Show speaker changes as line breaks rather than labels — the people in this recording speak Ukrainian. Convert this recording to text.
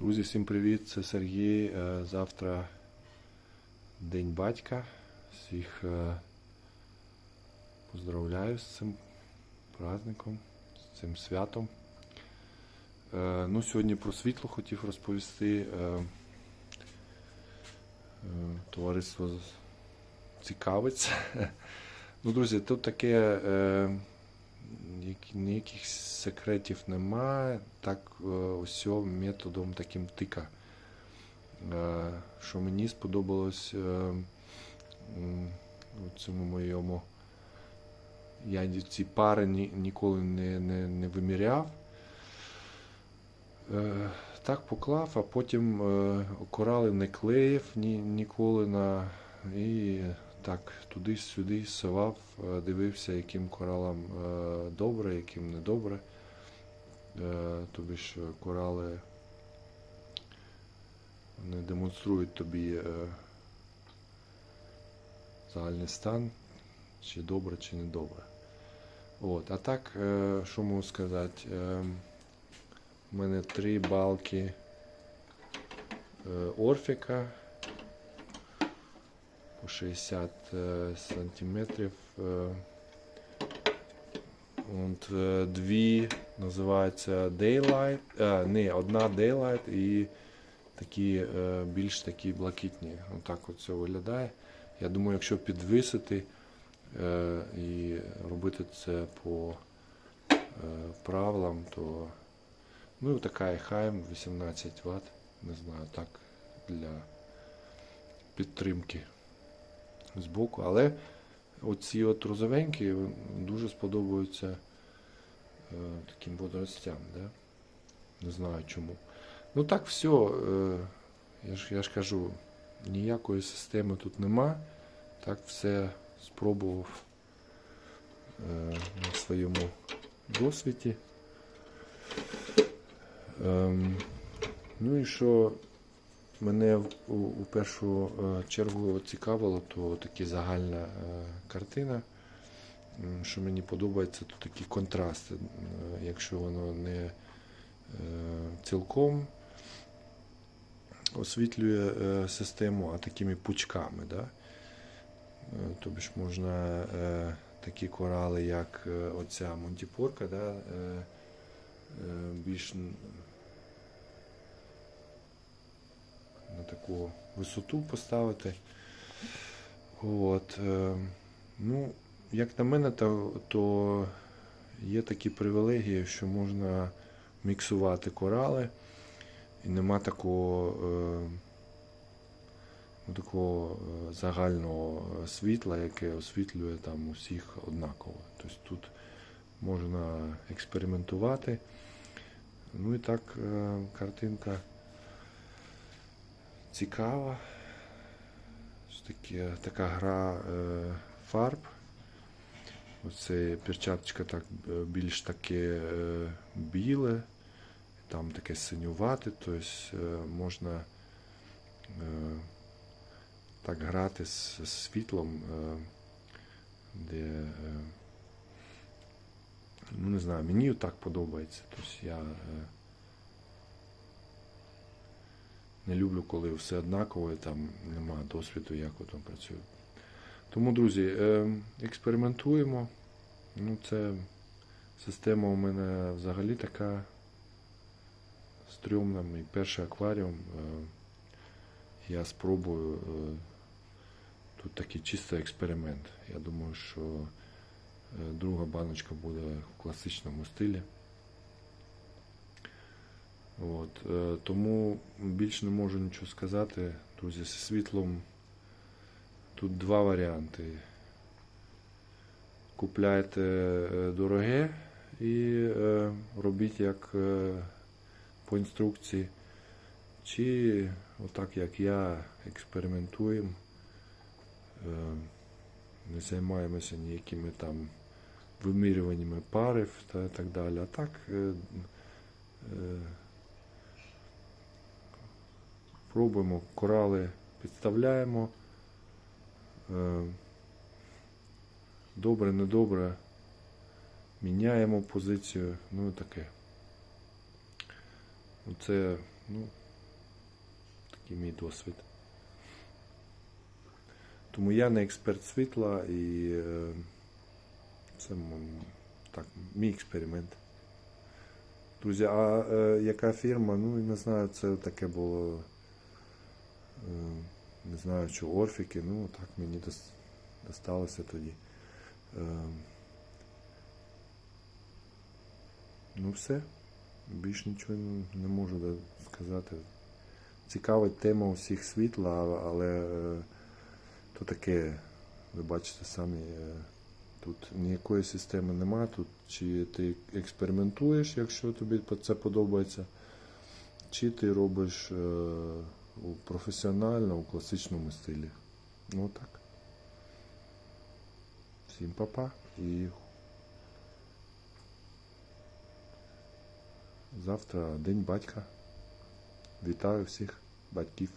Друзі, всім привіт! Це Сергій. Е, Завтра День батька. Всіх е, поздравляю з цим праздником, з цим святом. Е, Ну, сьогодні про світло хотів розповісти. Товариство цікавиться. Ну, друзі, тут таке. Е, ніяких секретів немає. Так е, ось методом таким тика. Е, Що мені сподобалось е, у цьому моєму. Я ці пари ні, ніколи не, не, не виміряв. Е, Так поклав, а потім е, корали не клеїв ні, ніколи на. І так, туди-сюди совав, е, дивився, яким коралам е, добре, яким не добре. Е, Тобі ж корали вони демонструють тобі загальний стан, чи добре, чи не добре. От. А так, що можу сказати? У мене три балки Орфіка по 60 е, сантиметрів. От, е, дві називаються Daylight. А, не, одна Daylight і такі більш такі блакитні. Отак от це виглядає. Я думаю, якщо підвисити і робити це по правилам, то ну така і хайм 18 Вт. Не знаю, так для підтримки збоку. Але оці от розовенькі дуже сподобаються е, таким водоростям. Да? Не знаю чому. Ну так все. Е, я, ж, я ж кажу, ніякої системи тут нема. Так все спробував е, на своєму досвіді. Ем, ну і що мене у, першу е, чергу цікавило, то таки загальна е, картина. Що мені подобається, то такі контрасти. Якщо воно не е, цілком освітлює систему, а такими пучками. Да? Тобі ж можна такі корали, як оця Монтіпорка, да? більш на таку висоту поставити. От, е, ну, як на мене, то, то є такі привілегії, що можна міксувати корали, і нема такого, е, ну, такого е, загального світла, яке освітлює там усіх однаково. Тобто тут можна експериментувати. Ну і так картинка цікава. Ось таке, така гра е, фарб. Оце перчаточка так е, більш таке е, біле, там таке синювате, тобто можна е, так грати з, з світлом, е, де, е, ну не знаю, мені так подобається. Тобто я е, не люблю, коли все однаково, і там нема досвіду, як там працює. Тому, друзі, е, експериментуємо. Ну, це система у мене взагалі така стрьомна. Мій перший акваріум. Е, я спробую. Е, тут такий чисто експеримент. Я думаю, що друга баночка буде в класичному стилі. От, е, тому більше не можу нічого сказати. Друзі, зі світлом тут два варіанти. Купляйте е, дороге і е, робіть як по інструкції. Чи отак як я експериментуємо, не займаємося ніякими там вимірюваннями парив та так далі. А так пробуємо, корали підставляємо. Е, Добре, недобре. Міняємо позицію, ну і таке. Це, ну, такий мій досвід. Тому я не експерт світла і е, це так, мій експеримент. Друзі, а е, яка фірма? Ну, не знаю, це таке було. Е, не знаю, чи Орфіки, ну так мені дос- досталося тоді. Е, ну все. Більш нічого не- можу сказати. Цікавить тема усіх світла, але е, то таке, ви бачите самі, тут ніякої системи нема. Тут чи ти експериментуєш, якщо тобі це подобається, чи ти робиш у професіонально у класичному стилі. Ну так. Всім па-па і завтра День батька. Вітаю всіх батьків.